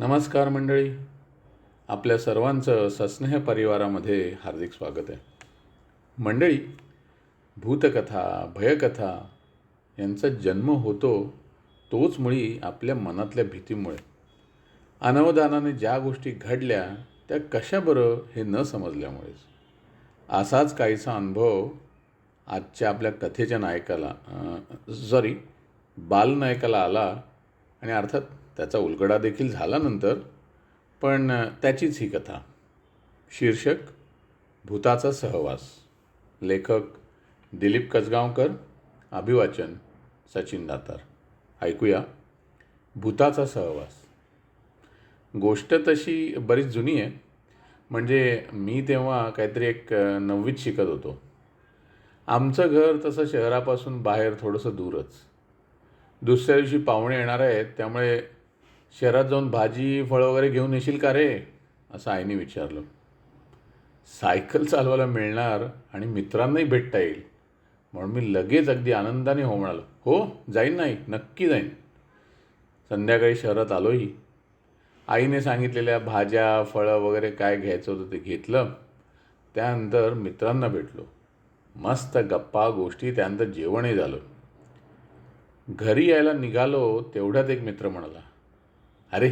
नमस्कार मंडळी. आपल्या सर्वांचं सस्नेह परिवारामध्ये हार्दिक स्वागत आहे. मंडळी भूतकथा भयकथा यांचा जन्म होतो तोच मुळी आपल्या मनातल्या भीतीमुळे. अनवदानाने ज्या गोष्टी घडल्या त्या कशा बरं हे न समजल्यामुळेच. असाच काहीसा अनुभव आजच्या आपल्या कथेच्या नायकाला सॉरी बालनायकाला आला आणि अर्थात त्याचा उलगडा देखील झाला नंतर पण त्याचीच ही कथा. शीर्षक भूताचा सहवास. लेखक दिलीप कसगावकर. अभिवाचन सचिन दातार. ऐकूया भूताचा सहवास. गोष्ट तशी बरीच जुनी आहे. म्हणजे मी तेव्हा काहीतरी एक नववीत शिकत होतो. आमचं घर तसं शहरापासून बाहेर थोडंसं दूरच. दुसऱ्या दिवशी पाहुणे येणार आहेत त्यामुळे शहरात जाऊन भाजी फळं वगैरे घेऊन येशील का रे? असं आईने विचारलं. सायकल चालवायला मिळणार आणि मित्रांनाही भेटता येईल. म्हणून मी लगेच अगदी आनंदाने हो म्हणालो. हो जाईन नाही नक्की जाईन. संध्याकाळी शहरात आलोही. आईने सांगितलेल्या भाज्या फळं वगैरे काय घ्यायचं होतं ते घेतलं. त्यानंतर मित्रांना भेटलो. मस्त गप्पा गोष्टी त्यानंतर जेवणही झालं. घरी यायला निघालो तेवढ्यात एक मित्र म्हणाला अरे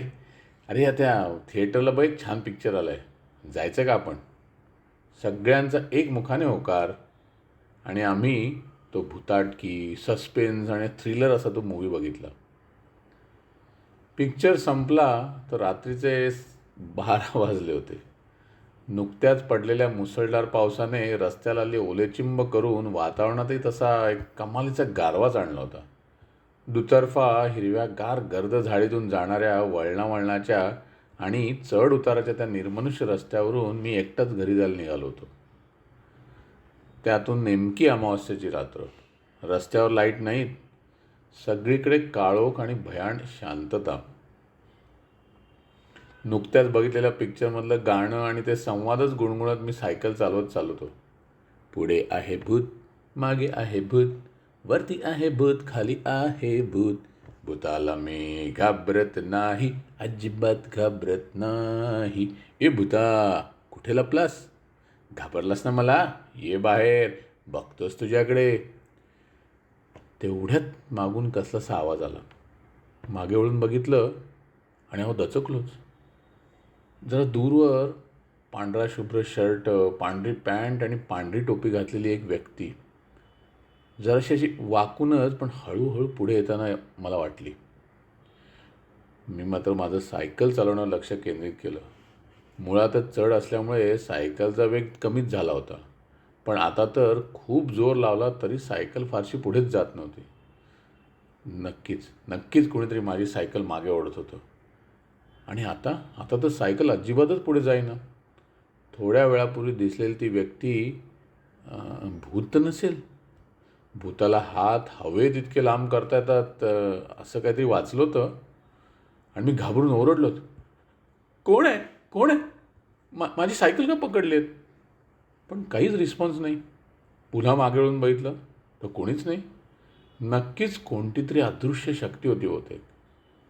अरे या त्या थिएटरला बघ एक छान पिक्चर आला आहे जायचं का आपण? सगळ्यांचा एक मुखाने होकार आणि आम्ही तो भूताटकी सस्पेन्स आणि थ्रिलर असा तो मूवी बघितला. पिक्चर संपला तर रात्रीचे बारा वाजले होते. नुकत्याच पडलेल्या मुसळधार पावसाने रस्त्याला आले ओलेचिंब करून वातावरणातही तसा एक कमालीचा गारवाच आणला होता. दुतर्फा हिरव्या गार गर्द झाडीतून जाणाऱ्या वळणावळणाच्या आणि चढ उताराच्या त्या निर्मनुष्य रस्त्यावरून मी एकटाच घरी जायला निघालो होतो. त्यातून नेमकी अमावस्याची रात्र रस्त्यावर लाइट नाहीत सगळीकडे काळोख आणि भयाण शांतता. नुकत्याच बघितलेल्या पिक्चरमधलं गाणं आणि ते संवादच गुणगुणत मी सायकल चालवत चालवतो. पुढे आहे भूत मागे आहे भूत. वरती आहे भूत खाली आहे भूत. भूताला मी घाबरत नाही अजिबात घाबरत नाही. ए भूता कुठे लपलास? घाबरलास ना मला? ये बाहेर बघतोस तुझ्याकडे. तेवढ्यात मागून कसलासा आवाज आला. मागे वळून बघितलं आणि अहो दचकलोच. जरा दूरवर पांढरा शुभ्र शर्ट पांढरी पॅन्ट आणि पांढरी टोपी घातलेली एक व्यक्ती जराशी अशी वाकूनच पण हळूहळू पुढे येताना मला वाटली. मी मात्र माझं सायकल चालवणं लक्ष केंद्रित केलं. मुळातच चढ असल्यामुळे सायकलचा वेग कमीच झाला होता. पण आता तर खूप जोर लावला तरी सायकल फारशी पुढेच जात नव्हती. नक्कीच नक्कीच कोणीतरी माझी सायकल मागे ओढत होतं. आणि आता आता तर सायकल अजिबातच पुढे जाईना. थोड्या वेळापूर्वी दिसलेली ती व्यक्ती भूत नसेल? भूताला हात हवे तितके लांब करता येतात असं काहीतरी वाचलं होतं. आणि मी घाबरून ओरडलो कोण आहे? कोण आहे? मा माझी सायकल का पकडली आहेत पण काहीच रिस्पॉन्स नाही. पुन्हा मागे वळून बघितलं तर कोणीच नाही. नक्कीच कोणती तरी अदृश्य शक्ती होती होते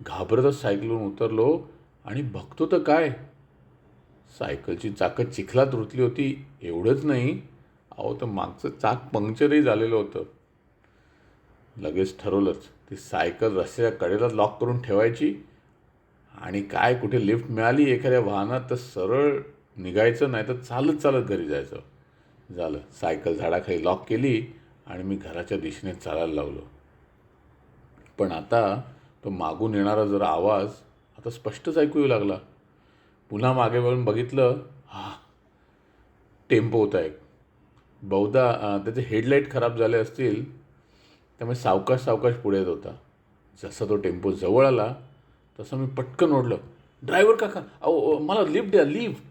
घाबरतच सायकलवरून उतरलो आणि बघतो तर काय? सायकलची चाकं चिखलात रुतली होती एवढंच नाही. अहो तर मागचं चाक पंक्चरही झालेलं होतं. लगेच ठरवलंच ती सायकल रस्त्याच्या कडेला लॉक करून ठेवायची आणि काय कुठे लिफ्ट मिळाली एखाद्या वाहनात तर सरळ निघायचं नाही तर चालत चालत घरी जायचं. झालं. सायकल झाडाखाली लॉक केली आणि मी घराच्या दिशेने चालायला लावलो. पण आता तो मागून येणारा जरा आवाज आता स्पष्टच ऐकू येऊ लागला. पुन्हा मागे वळून बघितलं हा टेम्पो होता एक. बहुधा त्याचे हेडलाईट खराब झाले असतील त्यामुळे सावकाश सावकाश पुढे येत होता. जसा तो टेम्पो जवळ आला तसं मी पटकन ओढलं. ड्रायव्हर काका अहो मला लिफ्ट द्या लिफ्ट.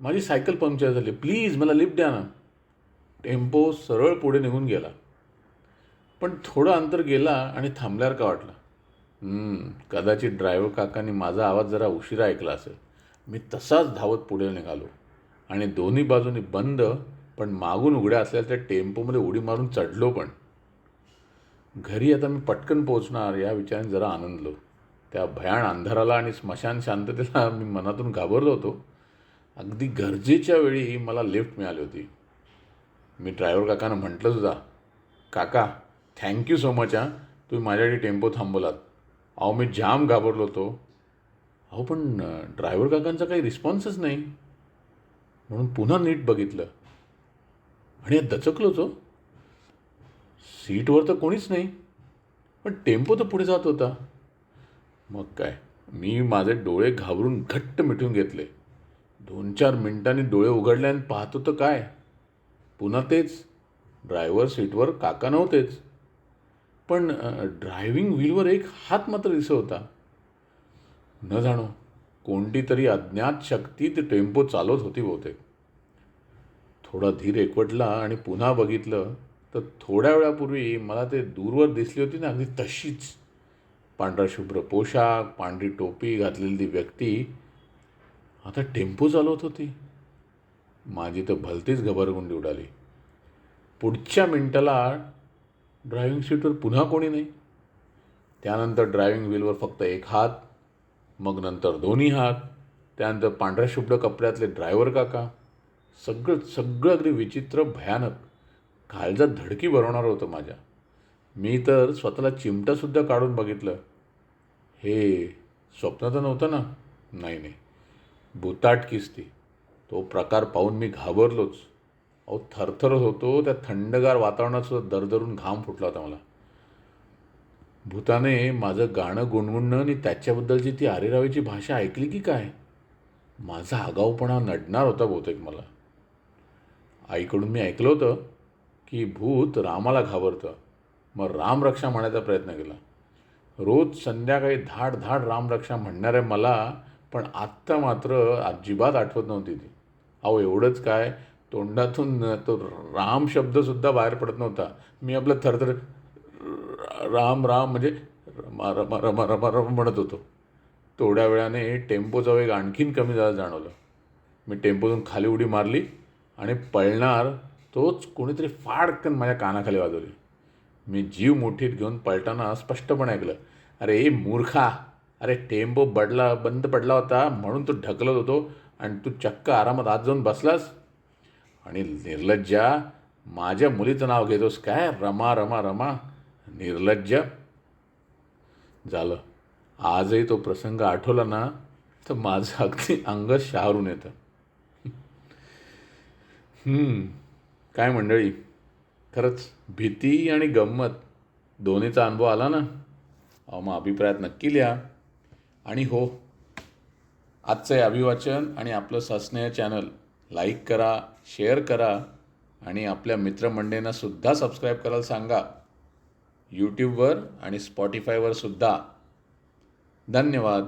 माझी सायकल पंक्चर झाली. प्लीज मला लिफ्ट द्या ना. टेम्पो सरळ पुढे निघून गेला. पण थोडं अंतर गेला आणि थांबल्यावर का वाटलं? कदाचित ड्रायव्हर काकांनी माझा आवाज जरा उशिरा ऐकला असेल. मी तसाच धावत पुढे निघालो आणि दोन्ही बाजूनी बंद पण मागून उघड्या असलेल्या त्या टेम्पोमध्ये उडी मारून चढलो पण. घरी आता मी पटकन पोचणार या विचाराने जरा आनंदलो. त्या भयाण अंधाराला आणि स्मशान शांततेला मी मनातून घाबरलो होतो. अगदी गरजेच्या वेळी मला लिफ्ट मिळाली होती. मी ड्रायव्हर काकांना म्हटलं सुद्धा काका थँक्यू सो मच हां. तुम्ही माझ्यासाठी टेम्पो थांबवलात. अहो मी जाम घाबरलो होतो. अहो पण ड्रायव्हर काकांचा काही रिस्पॉन्सच नाही. म्हणून पुन्हा नीट बघितलं. आणि दचकलोच हो. सीटवर तर कोणीच नाही. पण टेम्पो तर पुढे जात होता. मग काय? मी माझे डोळे घाबरून घट्ट मिटून घेतले. दोन चार मिनिटांनी डोळे उघडले आणि पाहतो तर काय? पुन्हा तेच. ड्रायव्हर सीटवर काका नव्हतेच. पण ड्रायव्हिंग व्हीलवर एक हात मात्र दिसत होता. न जाणो कोणती तरी अज्ञात शक्ती ते टेम्पो चालवत होती बहुतेक. थोडा धीर एकवटला आणि पुन्हा बघितलं तर थोड्या वेळापूर्वी मला ते दूरवर दिसली होती ना अगदी तशीच. पांढरा शुभ्र पोशाख पांढरी टोपी घातलेली ती व्यक्ती. आता टेम्पो चालवत होती. माझी तर भलतीच घबरगुंडी उडाली. पुढच्या मिनटाला ड्रायव्हिंग सीटवर पुन्हा कोणी नाही. त्यानंतर ड्रायव्हिंग व्हीलवर फक्त एक हात मग नंतर दोन्ही हात त्यानंतर पांढऱ्या शुभ्र कपड्यातले ड्रायव्हर काका. सगळं सगळं अगदी विचित्र भयानक. काळजात धडकी भरवणारं होतं माझ्या. मी तर स्वतःला चिमटासुद्धा काढून बघितलं. हे स्वप्न तर नव्हतं ना? नाही नाही. भूताट ती तो प्रकार पाहून मी घाबरलोच. अहो थरथरत होतो त्या थंडगार वातावरणात सुद्धा दरदरून घाम फुटला होता मला. भूताने माझं गाणं गुणगुणणं आणि त्याच्याबद्दलची ती आरेरावीची भाषा ऐकली की काय? माझा आगाऊपणा नडणार होता बहुतेक मला. आईकडून मी ऐकलं होतं की भूत रामाला घाबरतं. मग रामरक्षा म्हणायचा प्रयत्न केला. रोज संध्याकाळी धाड धाड रामरक्षा म्हणणाऱ्या मला पण आत्ता मात्र अजिबात आठवत नव्हती ती. अहो एवढंच काय? तोंडातून तो राम शब्दसुद्धा बाहेर पडत नव्हता. मी आपलं थरथर राम राम म्हणजे रमा रमा रमा रमा म्हणत होतो. थोड्या वेळाने टेम्पोचा वेग आणखीन कमी झाला जाणवलं. मी टेम्पोतून खाली उडी मारली. आणि पळणार तोच कोणीतरी फाडकन माझ्या कानाखाली वाजवली. मी जीव मुठीत घेऊन पळताना स्पष्टपणे ऐकलं अरे मूर्खा! अरे टेम्बो बडला बंद पडला होता म्हणून तू ढकलत होतो आणि तू चक्क आरामात आत जाऊन बसलास? आणि निर्लज्जा माझ्या मुलीचं नाव घेतोस काय? रमा रमा रमा निर्लज्ज. झालं. आजही तो प्रसंग आठवला ना तर माझं अगदी अंग शहारून येतं. काय मंडळी? खरंच भीती आणि गंमत दोन्हीचा अनुभव आला ना? अहो मग अभिप्रायात नक्की लिहा. आणि हो आजचं हे अभिवाचन आणि आपलं सस्नेह चॅनल लाईक करा शेअर करा आणि आपल्या मित्रमंडळींना सुद्धा सबस्क्राईब करायला सांगा. यूट्यूबवर आणि स्पॉटीफायवर सुद्धा. धन्यवाद.